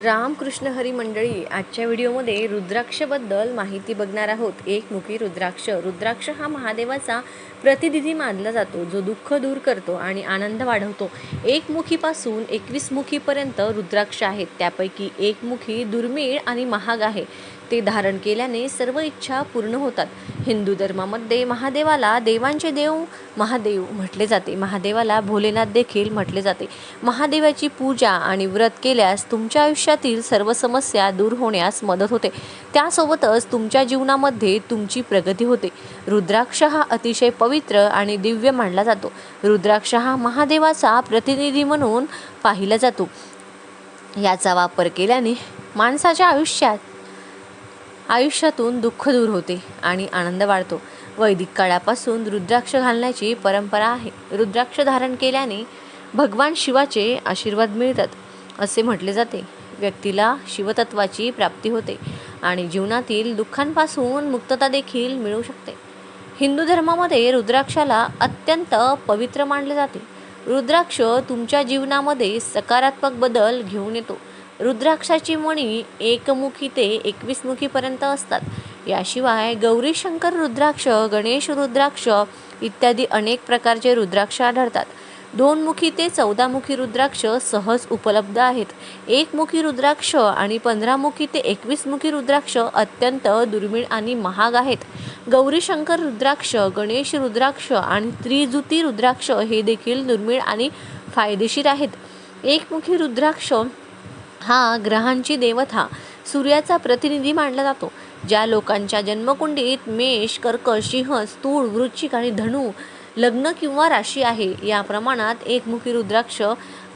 रामकृष्ण हरी मंडळी आजच्या व्हिडिओमध्ये रुद्राक्षबद्दल माहिती बघणार आहोत. एकमुखी रुद्राक्ष. रुद्राक्ष हा महादेवाचा प्रतिनिधी मानला जातो जो दुःख दूर करतो आणि आनंद वाढवतो. एकमुखीपासून एकवीस मुखीपर्यंत रुद्राक्ष आहेत. त्यापैकी एकमुखी दुर्मिळ आणि महाग आहे. ते धारण केल्याने सर्व इच्छा पूर्ण होतात. हिंदू धर्मामध्ये महादेवाला देवांचे देव महादेव म्हटले जाते. महादेवाला भोलेनाथ देखील म्हटले जाते. महादेवाची पूजा आणि व्रत केल्यास तुमच्या आयुष्यातील सर्व समस्या दूर होण्यास मदत होते. त्यासोबतच तुमच्या जीवनामध्ये तुमची प्रगती होते. रुद्राक्ष हा अतिशय पवित्र आणि दिव्य मानला जातो. रुद्राक्ष हा महादेवाचा प्रतिनिधी म्हणून पाहिला जातो. याचा वापर केल्याने माणसाच्या आयुष्यात आयुष्यातून दुःख दूर होते आणि आनंद वाढतो. वैदिक काळापासून रुद्राक्ष घालण्याची परंपरा आहे. रुद्राक्ष धारण केल्याने भगवान शिवाचे आशीर्वाद मिळतात असे म्हटले जाते. व्यक्तीला शिवतत्वाची प्राप्ती होते आणि जीवनातील दुःखांपासून मुक्तता देखील मिळू शकते. हिंदू धर्मामध्ये रुद्राक्षाला अत्यंत पवित्र मानले जाते. रुद्राक्ष तुमच्या जीवनामध्ये सकारात्मक बदल घेऊन येतो. रुद्राक्षाची मणी एकमुखी ते एकवीस मुखीपर्यंत असतात. याशिवाय गौरी शंकर रुद्राक्ष गणेश रुद्राक्ष इत्यादी अनेक प्रकारचे रुद्राक्ष आढळतात. दोन मुखी ते चौदा मुखी रुद्राक्ष सहज उपलब्ध आहेत. एकमुखी रुद्राक्ष आणि पंधरा मुखी ते एकवीस मुखी रुद्राक्ष अत्यंत दुर्मिळ आणि महाग आहेत. गौरी शंकर रुद्राक्ष गणेश रुद्राक्ष आणि त्रिजुती रुद्राक्ष हे देखील दुर्मिळ आणि फायदेशीर आहेत. एकमुखी रुद्राक्ष हा ग्रहांची देवता सूर्याचा प्रतिनिधी मानला जातो. ज्या लोकांच्या जन्मकुंडीत मेष कर्क सिंह स्थूळ वृश्चिक आणि धनु लग्न किंवा राशी आहे या प्रमाणात एकमुखी रुद्राक्ष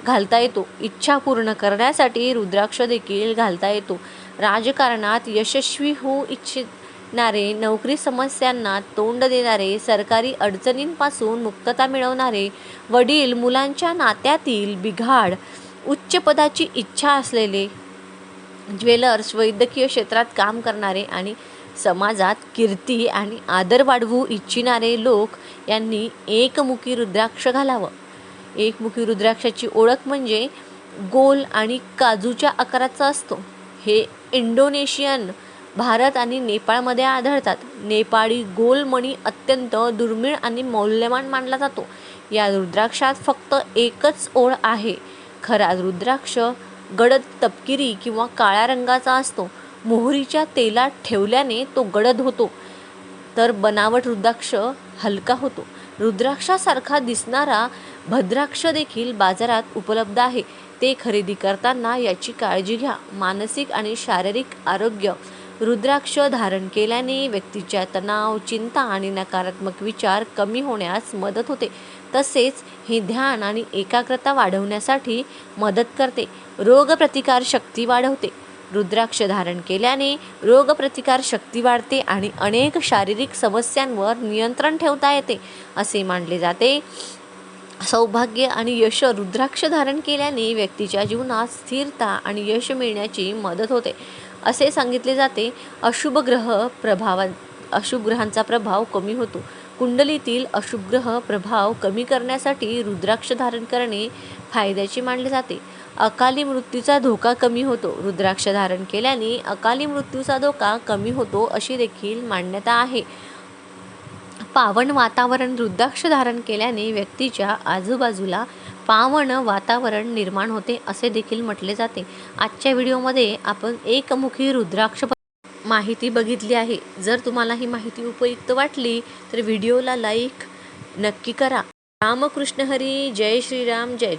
घालता येतो. इच्छा पूर्ण करण्यासाठी रुद्राक्ष देखील घालता येतो. राजकारणात यशस्वी होऊ इच्छिणारे नोकरी समस्यांना तोंड देणारे सरकारी अडचणींपासून मुक्तता मिळवणारे वडील मुलांच्या नात्यातील बिघाड उच्च पदाची इच्छा असलेले ज्वेलर्स वैद्यकीय क्षेत्रात काम करणारे आणि समाजात कीर्ती आणि आदर वाढवू इच्छिणारे लोक यांनी एकमुखी रुद्राक्ष घालावं. एकमुखी रुद्राक्षाची ओळख म्हणजे गोल आणि काजूच्या आकाराचा असतो. हे इंडोनेशियन भारत आणि नेपाळमध्ये आढळतात. नेपाळी गोलमणी अत्यंत दुर्मिळ आणि मौल्यवान मानला जातो. या रुद्राक्षात फक्त एकच ओळ आहे. खरा रुद्राक्ष गडद तपकिरी किंवा काळ्या रंगाचा असतो. मोहरीच्या तेलात ठेवल्याने तो गडद होतो. तर बनावट रुद्राक्ष हलका होतो. रुद्राक्षासारखा दिसणारा भद्राक्ष देखील बाजारात उपलब्ध आहे. ते खरेदी करताना याची काळजी घ्या. मानसिक आणि शारीरिक आरोग्य रुद्राक्ष धारण केल्याने व्यक्तीच्या तणाव चिंता आणि नकारात्मक विचार कमी होण्यास मदत होते. तसेच हे ध्यान आणि एकाग्रता वाढवण्यासाठी मदत करते. रोगप्रतिकार शक्ती वाढवते. रुद्राक्ष धारण केल्याने रोगप्रतिकार शक्ती वाढते आणि अनेक शारीरिक समस्यांवर नियंत्रण ठेवता येते. असे मानले जाते. सौभाग्य आणि यश रुद्राक्ष धारण केल्याने व्यक्तीच्या जीवनात स्थिरता आणि यश मिळण्याची मदत होते. असे सांगितले जाते अशुभ ग्रह प्रभावा अशुभ ग्रहांचा प्रभाव कमी होतो. कुंडलीतील अशुभ ग्रह प्रभाव कमी करण्यासाठी रुद्राक्ष धारण करणे फायद्याचे मानले जाते. अकाली मृत्यूचा धोका कमी होतो. रुद्राक्ष धारण केल्याने अकाली मृत्यूचा धोका कमी होतो अशी देखील मान्यता आहे. पावन वातावरण रुद्राक्ष धारण केल्याने व्यक्तीच्या आजूबाजूला पावन वातावरण निर्माण होते असे देखील म्हटले जाते. आजच्या व्हिडिओमध्ये आपण एकमुखी रुद्राक्ष माहिती बघितली आहे. जर तुम्हाला ही माहिती उपयुक्त वाटली तर व्हिडिओला लाईक नक्की करा. रामकृष्ण हरी जय श्रीराम जय